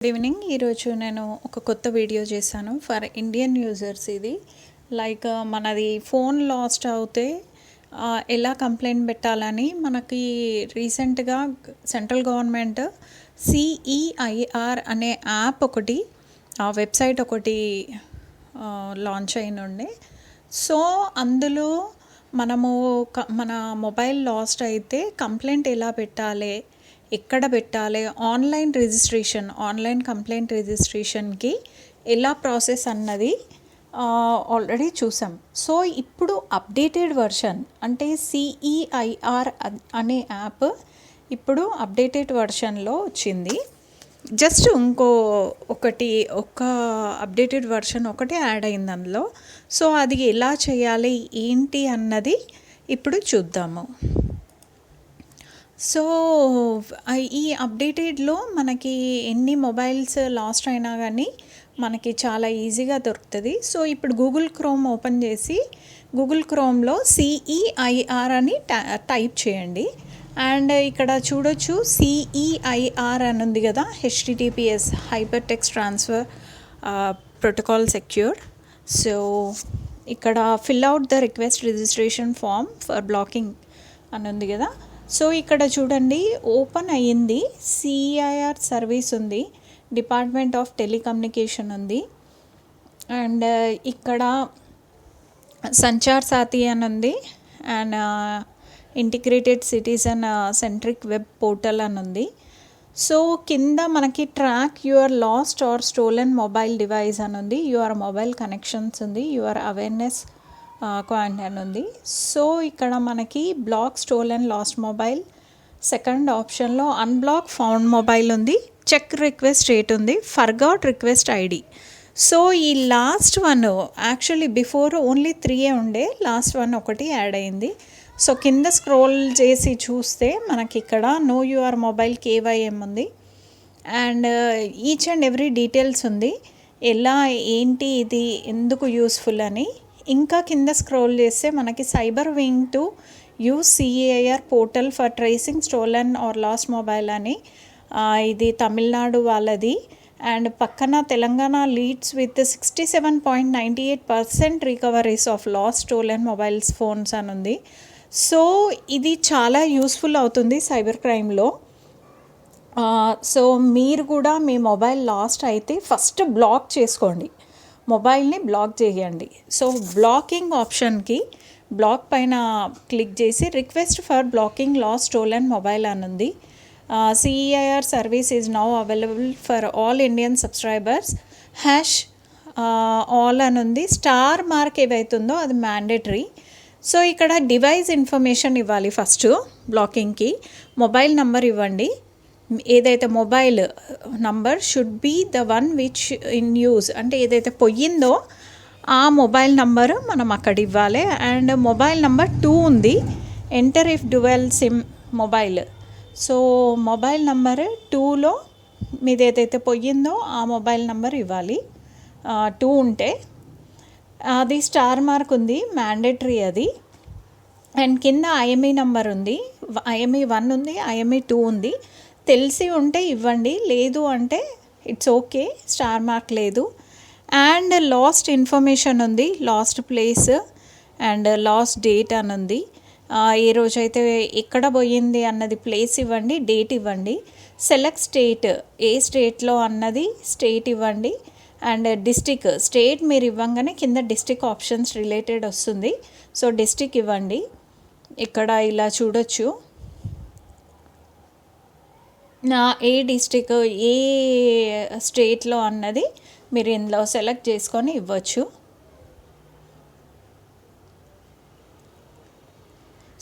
Good evening ఈరోజు నేను ఒక కొత్త వీడియో చేశాను. ఫర్ ఇండియన్ యూజర్స్ ఇది. లైక్ uh, మనది ఫోన్ లాస్ట్ అవుతే uh, ఎలా కంప్లైంట్ పెట్టాలని మనకి రీసెంట్గా సెంట్రల్ గవర్నమెంట్ సిఈఐఆర్ అనే యాప్ ఒకటి ఆ వెబ్సైట్ ఒకటి లాంచ్ అయినుండే సో అందులో మనము మన మొబైల్ లాస్ట్ అయితే కంప్లైంట్ ఎలా పెట్టాలి ఎక్కడ పెట్టాలి? ఆన్లైన్ రిజిస్ట్రేషన్ ఆన్లైన్ కంప్లైంట్ రిజిస్ట్రేషన్కి ఎలా ప్రాసెస్ అన్నది ఆల్రెడీ చూసాం. సో ఇప్పుడు అప్డేటెడ్ వర్షన్ అంటే సిఈఐఆర్ అనే యాప్ ఇప్పుడు అప్డేటెడ్ వర్షన్లో వచ్చింది. జస్ట్ ఇంకో ఒకటి ఒక అప్డేటెడ్ వర్షన్ ఒకటి యాడ్ అయింది అందులో. సో అది ఎలా చేయాలి ఏంటి అన్నది ఇప్పుడు చూద్దాము. సో ఈ అప్డేటెడ్లో మనకి ఎన్ని మొబైల్స్ లాస్ట్ అయినా కానీ మనకి చాలా ఈజీగా దొరుకుతుంది. సో ఇప్పుడు గూగుల్ క్రోమ్ ఓపెన్ చేసి గూగుల్ క్రోమ్లో సిఈఐఆర్ అని టై- టైప్ చేయండి. అండ్ ఇక్కడ చూడొచ్చు సిఈఐఆర్ అని ఉంది కదా HTTPS hyper text transfer protocol secure so ఇక్కడ fill out the request registration form for blocking అని ఉంది కదా సో ఇక్కడ చూడండి ఓపెన్ అయ్యింది. సిఐఆర్ సర్వీస్ ఉంది. డిపార్ట్మెంట్ ఆఫ్ టెలికమ్యూనికేషన్ ఉంది. అండ్ uh, ఇక్కడ సంచార్ సాతి అని ఉంది. And uh, integrated citizen uh, centric web portal అని ఉంది. సో కింద మనకి track your lost or stolen mobile device అని ఉంది. యువర్ మొబైల్ కనెక్షన్స్ ఉంది. యువర్ అవేర్నెస్ కాయింట్ ఉంది. సో ఇక్కడ మనకి block stole and lost mobile. Second ఆప్షన్లో అన్బ్లాక్ ఫౌండ్ మొబైల్ ఉంది. చెక్ రిక్వెస్ట్ రేట్ ఉంది. Forgot request ID. సో ఈ last one actually before only త్రీయే ఉండే. లాస్ట్ వన్ ఒకటి యాడ్ అయింది. సో కింద స్క్రోల్ చేసి చూస్తే మనకి ఇక్కడ నో యువర్ మొబైల్ కేవైఎం ఉంది. And each and every details ఉంది. ఎలా ఏంటి ఇది ఎందుకు యూస్ఫుల్ అని. ఇంకా కింద స్క్రోల్ చేస్తే మనకి cyber wing to UCAR portal for tracing stolen or lost mobile అని ఇది తమిళనాడు వాళ్ళది. అండ్ పక్కన Telangana leads with sixty seven point ninety eight percent recoveries of lost stolen mobiles phones అని ఉంది. సో ఇది చాలా యూస్ఫుల్ అవుతుంది సైబర్ క్రైమ్లో. సో మీరు కూడా మీ మొబైల్ లాస్ట్ అయితే ఫస్ట్ బ్లాక్ చేసుకోండి. మొబైల్ని బ్లాక్ చేయండి. సో బ్లాకింగ్ ఆప్షన్కి బ్లాక్ పైన క్లిక్ చేసి request for blocking lost stolen mobile అని ఉంది. CEIR service is now available for all Indian subscribers. Hash all అని ఉంది. స్టార్ మార్క్ ఏవైతుందో అది మ్యాండేటరీ. సో ఇక్కడ డివైస్ ఇన్ఫర్మేషన్ ఇవ్వాలి ఫస్ట్ బ్లాకింగ్కి. మొబైల్ నంబర్ ఇవ్వండి. ఏదైతే mobile number should be the one which in use అంటే ఏదైతే పొయ్యిందో ఆ మొబైల్ నంబరు మనం అక్కడ ఇవ్వాలి. అండ్ మొబైల్ నంబర్ టూ ఉంది enter if dual SIM mobile. So mobile number టూలో మీది ఏదైతే పొయ్యిందో ఆ మొబైల్ నంబర్ ఇవ్వాలి. టూ ఉంటే. అది స్టార్ మార్క్ ఉంది మ్యాండేటరీ అది. అండ్ కింద ఐఎంఈ నంబర్ ఉంది ఐఎంఈ వన్ ఉంది ఐఎంఈ టూ ఉంది. తెలిసి ఉంటే ఇవ్వండి లేదు అంటే ఇట్స్ ఓకే స్టార్ మార్క్ లేదు. అండ్ లాస్ట్ ఇన్ఫర్మేషన్ ఉంది last place and last date అని ఉంది. ఏ రోజైతే ఎక్కడ పోయింది అన్నది ప్లేస్ ఇవ్వండి డేట్ ఇవ్వండి. సెలెక్ట్ స్టేట్ ఏ స్టేట్లో అన్నది స్టేట్ ఇవ్వండి. అండ్ డిస్టిక్ స్టేట్ మీరు ఇవ్వంగానే కింద డిస్టిక్ ఆప్షన్స్ రిలేటెడ్ వస్తుంది. సో డిస్టిక్ ఇవ్వండి. ఇక్కడ ఇలా చూడొచ్చు. నా ఏ డిస్టిక్ ఏ స్టేట్లో అన్నది మీరు ఇందులో సెలెక్ట్ చేసుకొని ఇవ్వచ్చు.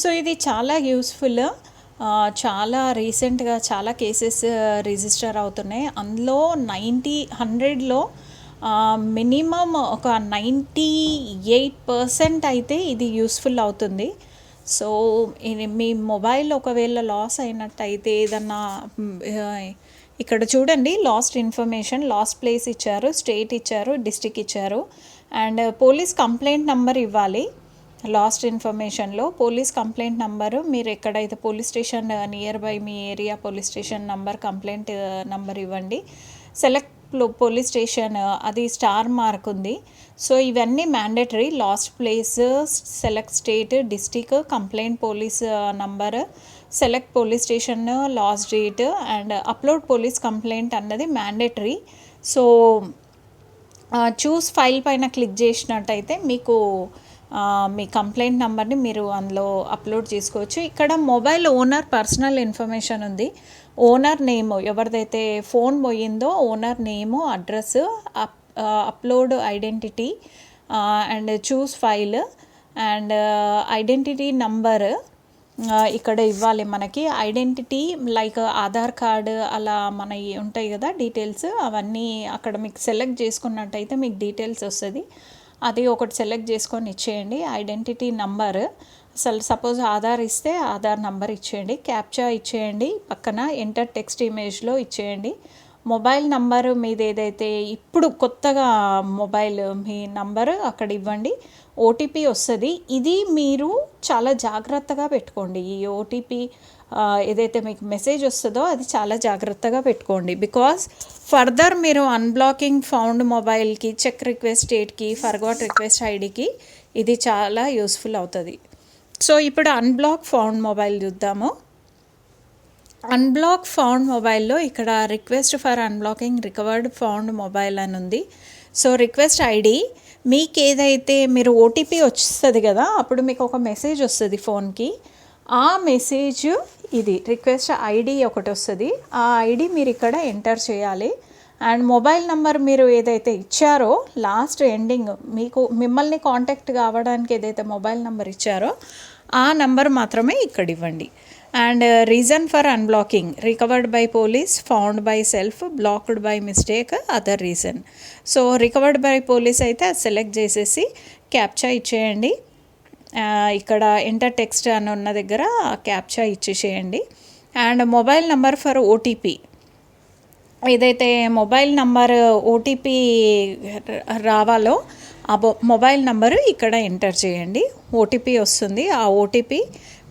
సో ఇది చాలా యూస్ఫుల్ చాలా రీసెంట్గా చాలా కేసెస్ రిజిస్టర్ అవుతున్నాయి. అందులో నైంటీ హండ్రెడ్లో మినిమం ఒక నైంటీ ఎయిట్ పర్సెంట్ అయితే ఇది యూస్ఫుల్ అవుతుంది. సో ఇది మీ మొబైల్ ఒకవేళ లాస్ అయినట్టయితే ఏదన్నా ఇక్కడ చూడండి లాస్ట్ ఇన్ఫర్మేషన్ లాస్ట్ ప్లేస్ ఇచ్చారు స్టేట్ ఇచ్చారు డిస్టిక్ ఇచ్చారు. అండ్ పోలీస్ కంప్లైంట్ నెంబర్ ఇవ్వాలి లాస్ట్ ఇన్ఫర్మేషన్లో. పోలీస్ కంప్లైంట్ నంబరు మీరు ఎక్కడైతే police station near by me area police station number complaint number ఇవ్వండి. సెలెక్ట్ పోలీస్ స్టేషన్ అది స్టార్ మార్క్ ఉంది. సో ఇవన్నీ mandatory lost place select state district complaint police number select police station lost date and upload police complaint అన్నది mandatory so choose file పైన click చేసినట్టయితే మీకు మీ complaint నెంబర్ని మీరు అందులో అప్లోడ్ చేసుకోవచ్చు. ఇక్కడ మొబైల్ ఓనర్ పర్సనల్ ఇన్ఫర్మేషన్ ఉంది. ఓనర్ నేమ్ ఎవరిదైతే ఫోన్ పోయిందో owner name address up upload identity and choose file and identity number ఇక్కడ ఇవ్వాలి మనకి. ఐడెంటిటీ లైక్ ఆధార్ కార్డు అలా మన ఉంటాయి కదా డీటెయిల్స్ అవన్నీ అక్కడ మీకు సెలెక్ట్ చేసుకున్నట్టయితే మీకు డీటెయిల్స్ వస్తుంది. అది ఒకటి సెలెక్ట్ చేసుకొని ఇచ్చేయండి. ఐడెంటిటీ నంబర్ అసలు సపోజ్ ఆధార్ ఇస్తే ఆధార్ నంబర్ ఇచ్చేయండి. క్యాప్చా ఇచ్చేయండి. పక్కన ఎంటర్ టెక్స్ట్ ఇమేజ్లో ఇచ్చేయండి. మొబైల్ నంబరు మీది ఏదైతే ఇప్పుడు కొత్తగా మొబైల్ మీ నంబరు అక్కడ ఇవ్వండి ఓటీపీ వస్తుంది. ఇది మీరు చాలా జాగ్రత్తగా పెట్టుకోండి. ఈ ఓటీపీ ఏదైతే మీకు మెసేజ్ వస్తుందో అది చాలా జాగ్రత్తగా పెట్టుకోండి. బికాస్ ఫర్దర్ మీరు అన్బ్లాకింగ్ ఫౌండ్ మొబైల్కి చెక్ రిక్వెస్ట్ డేట్కి ఫర్గాట్ రిక్వెస్ట్ ఐడికి ఇది చాలా యూస్ఫుల్ అవుతుంది. సో ఇప్పుడు అన్బ్లాక్ ఫౌండ్ మొబైల్ చూద్దాము. అన్బ్లాక్ ఫౌండ్ మొబైల్లో ఇక్కడ request for unblocking recovered found mobile అని ఉంది. సో రిక్వెస్ట్ ఐడి మీకు ఏదైతే మీరు ఓటీపీ వస్తుంది కదా అప్పుడు మీకు ఒక మెసేజ్ వస్తుంది ఫోన్కి ఆ మెసేజ్ ఇది రిక్వెస్ట్ ఐడి ఒకటి వస్తుంది. ఆ ఐడి మీరు ఇక్కడ ఎంటర్ చేయాలి. అండ్ మొబైల్ నెంబర్ మీరు ఏదైతే ఇచ్చారో లాస్ట్ ఎండింగ్ మీకు మిమ్మల్ని కాంటాక్ట్ కావడానికి ఏదైతే మొబైల్ నెంబర్ ఇచ్చారో ఆ నెంబర్ మాత్రమే ఇక్కడ ఇవ్వండి and reason for unblocking recovered by police found by self blocked by mistake other reason so recovered by police అయితే అది సెలెక్ట్ చేసేసి క్యాప్చా ఇచ్చేయండి. ఇక్కడ ఇంటర్ టెక్స్ట్ అని ఉన్న దగ్గర క్యాప్చా ఇచ్చేసేయండి. And mobile number for OTP ఏదైతే మొబైల్ నంబర్ ఓటీపీ రావాలో ఆ మొబైల్ నంబరు ఇక్కడ ఎంటర్ చేయండి. ఓటీపీ వస్తుంది. ఆ ఓటీపీ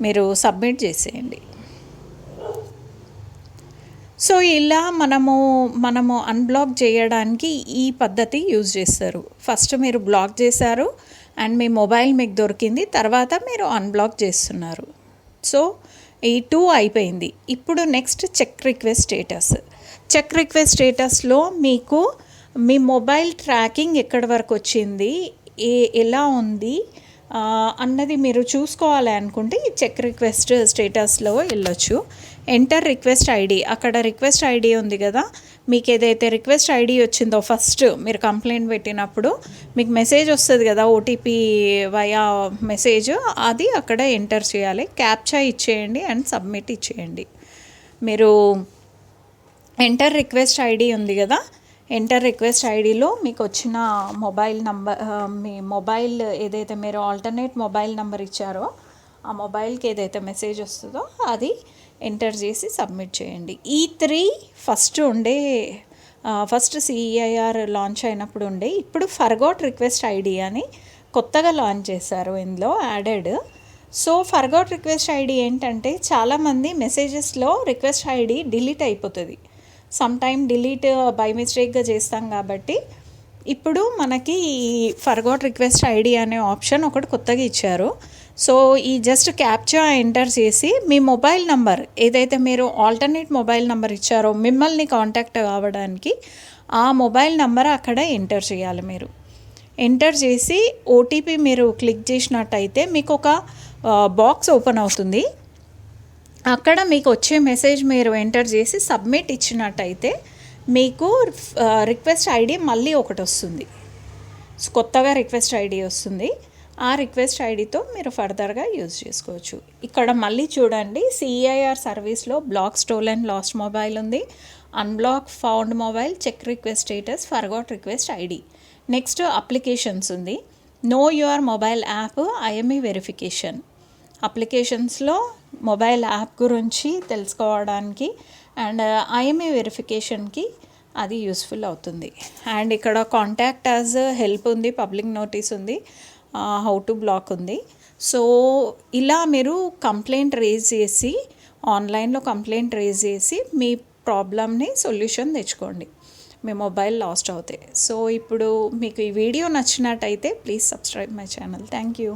మీరు సబ్మిట్ చేసేయండి. సో ఇలా మనము మనము అన్బ్లాక్ చేయడానికి ఈ పద్ధతి యూజ్ చేస్తారు. ఫస్ట్ మీరు బ్లాక్ చేశారు అండ్ మీ మొబైల్ మీకు దొరికింది తర్వాత మీరు అన్బ్లాక్ చేస్తున్నారు. సో ఈ టూ అయిపోయింది. ఇప్పుడు next check request status check request స్టేటస్లో మీకు మీ మొబైల్ ట్రాకింగ్ ఎక్కడి వరకు వచ్చింది ఏ ఎలా ఉంది అన్నది మీరు చూసుకోవాలి అనుకుంటే ఈ చెక్ రిక్వెస్ట్ స్టేటస్లో వెళ్ళొచ్చు. ఎంటర్ రిక్వెస్ట్ ఐడి అక్కడ రిక్వెస్ట్ ఐడి ఉంది కదా. మీకు ఏదైతే రిక్వెస్ట్ ఐడి వచ్చిందో ఫస్ట్ మీరు కంప్లైంట్ పెట్టినప్పుడు మీకు మెసేజ్ వస్తుంది కదా ఓటీపీ వయా మెసేజ్ అది అక్కడ ఎంటర్ చేయాలి. క్యాప్చా ఇచ్చేయండి అండ్ సబ్మిట్ ఇచ్చేయండి. మీరు ఎంటర్ రిక్వెస్ట్ ఐడి ఉంది కదా. ఎంటర్ రిక్వెస్ట్ ఐడిలో మీకు వచ్చిన మొబైల్ నంబర్ మీ మొబైల్ ఏదైతే మీరు ఆల్టర్నేట్ మొబైల్ నెంబర్ ఇచ్చారో ఆ మొబైల్కి ఏదైతే మెసేజ్ వస్తుందో అది ఎంటర్ చేసి సబ్మిట్ చేయండి. ఈ త్రీ ఫస్ట్ ఉండే ఫస్ట్ సిఈఐఆర్ లాంచ్ అయినప్పుడు ఉండే ఇప్పుడు ఫర్గాట్ రిక్వెస్ట్ ఐడి అని కొత్తగా లాంచ్ చేశారు ఇందులో added so forgot request ID ఏంటంటే చాలామంది మెసేజెస్లో రిక్వెస్ట్ ఐడి డిలీట్ అయిపోతుంది. సమ్ టైమ్ డిలీట్ బై మిస్టేక్గా చేస్తాం కాబట్టి ఇప్పుడు మనకి ఈ ఫర్గాట్ రిక్వెస్ట్ ఐడి అనే ఆప్షన్ ఒకటి కొత్తగా ఇచ్చారు. సో ఈ జస్ట్ క్యాప్చా ఎంటర్ చేసి మీ మొబైల్ నంబర్ ఏదైతే మీరు ఆల్టర్నేట్ మొబైల్ నంబర్ ఇచ్చారో మిమ్మల్ని కాంటాక్ట్ కావడానికి ఆ మొబైల్ నంబర్ అక్కడ ఎంటర్ చేయాలి మీరు. ఎంటర్ చేసి ఓటీపీ మీరు క్లిక్ చేసినట్టయితే మీకు ఒక uh, బాక్స్ ఓపెన్ అవుతుంది. అక్కడ మీకు వచ్చే మెసేజ్ మీరు ఎంటర్ చేసి సబ్మిట్ ఇచ్చినట్టయితే మీకు రిక్వెస్ట్ ఐడి మళ్ళీ ఒకటి వస్తుంది. కొత్తగా రిక్వెస్ట్ ఐడి వస్తుంది. ఆ రిక్వెస్ట్ ఐడితో మీరు ఫర్దర్గా యూజ్ చేసుకోవచ్చు. ఇక్కడ మళ్ళీ చూడండి సిఐఆర్ సర్వీస్లో బ్లాక్ స్టోలెన్ లాస్ట్ మొబైల్ ఉంది. Unblock found mobile check request status forgot request ID next applications ఉంది. Know your mobile app IME verification అప్లికేషన్స్లో mobile app గురించి తెలుసుకోవడానికి అండ్ ఐఎంఏ వెరిఫికేషన్కి అది యూస్ఫుల్ అవుతుంది. అండ్ ఇక్కడ కాంటాక్ట్ యాజ్ హెల్ప్ ఉంది పబ్లిక్ నోటీస్ ఉంది హౌ టు బ్లాక్ ఉంది. సో ఇలా మీరు కంప్లైంట్ రేజ్ చేసి ఆన్లైన్లో కంప్లైంట్ రేజ్ చేసి మీ ప్రాబ్లమ్ని సొల్యూషన్ తెచ్చుకోండి. మీ మొబైల్ లాస్ట్ అవుతాయి సో ఇప్పుడు మీకు ఈ వీడియో నచ్చినట్టయితే please subscribe my channel. Thank you.